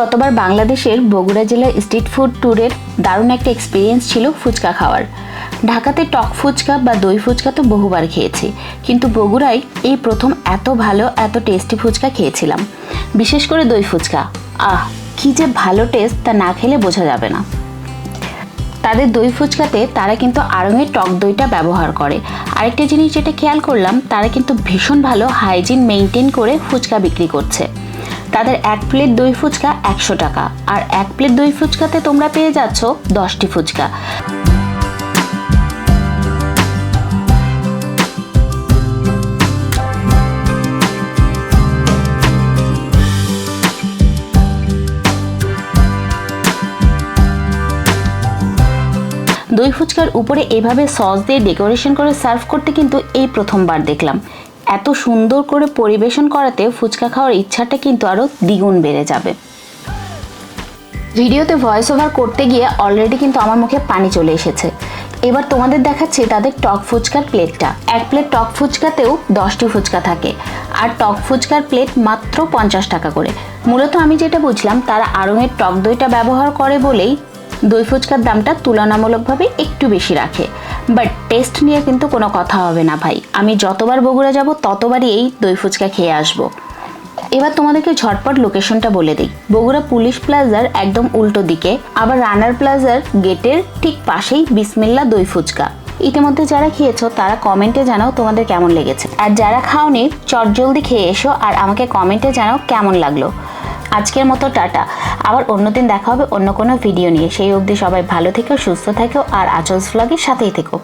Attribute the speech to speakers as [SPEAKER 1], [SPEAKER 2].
[SPEAKER 1] গতবার বাংলাদেশের বগুড়া জেলার স্ট্রিট ফুড ট্যুরের দারুণ একটা এক্সপিরিয়েন্স ছিল ফুচকা খাওয়ার। ঢাকাতে টক ফুচকা বা দই ফুচকা তো বহুবার খেয়েছি, কিন্তু বগুড়ায় এই প্রথম এত ভালো, এত টেস্টি ফুচকা খেয়েছিলাম। বিশেষ করে দই ফুচকা। আহ, কি যে ভালো টেস্ট তা না খেলে বোঝা যাবে না। তাদের দই ফুচকাতে তারা কিন্তু আড়ঙের টক দইটা ব্যবহার করে। আরেকটা জিনিস যেটা খেয়াল করলাম, তারা কিন্তু ভীষণ ভালো হাইজিন মেনটেন করে ফুচকা বিক্রি করছে। তাদের এক প্লেট দই ফুচকা একশো টাকা। আর এক প্লেট দই ফুচকাতে তোমরা পেয়ে যাচ্ছ দশটি ফুচকা। দই ফুচকার উপরে এভাবে সস দিয়ে ডেকোরেশন করে সার্ভ করতে কিন্তু এই প্রথমবার দেখলাম। এত সুন্দর করে পরিবেশন করাতে ফুচকা খাওয়ার ইচ্ছাটা কিন্তু আরও দ্বিগুণ বেড়ে যাবে। ভিডিওতে ভয়েস ওভার করতে গিয়ে অলরেডি কিন্তু আমার মুখে পানি চলে এসেছে। এবার তোমাদের দেখাচ্ছি তাদের টক ফুচকার প্লেটটা। এক প্লেট টক ফুচকাতেও দশটি ফুচকা থাকে। আর টক ফুচকার প্লেট মাত্র পঞ্চাশ টাকা করে। মূলত আমি যেটা বুঝলাম, তারা আড়ঙের টক দইটা ব্যবহার করে বলেই দই ফুচকার দামটা তুলনামূলকভাবে একটু বেশি রাখে। বাট টেস্ট নিয়ে কিন্তু কোনো কথা হবে না ভাই। আমি যতবার বগুড়া যাব, ততবারই এই দই ফুচকা খেয়ে আসব। এবার তোমাদেরকে ঝটপট লোকেশনটা বলে দিই। বগুড়া পুলিশ প্লাজার একদম উল্টো দিকে, আবার রানার প্লাজার গেটের ঠিক পাশেই বিসমিল্লা দই ফুচকা। ইতিমধ্যে যারা খেয়েছো, তারা কমেন্টে জানাও তোমাদের কেমন লেগেছে। আর যারা খাওনি, চটজলদি খেয়ে এসো আর আমাকে কমেন্টে জানাও কেমন লাগল। আজকের মতো টাটা। আবার অন্য দিন দেখা হবে অন্য কোনো ভিডিও নিয়ে। সেই অবধি সবাই ভালো থেকো, সুস্থ থেকো, আর আচলস ফ্লগের সাথেই থেকো।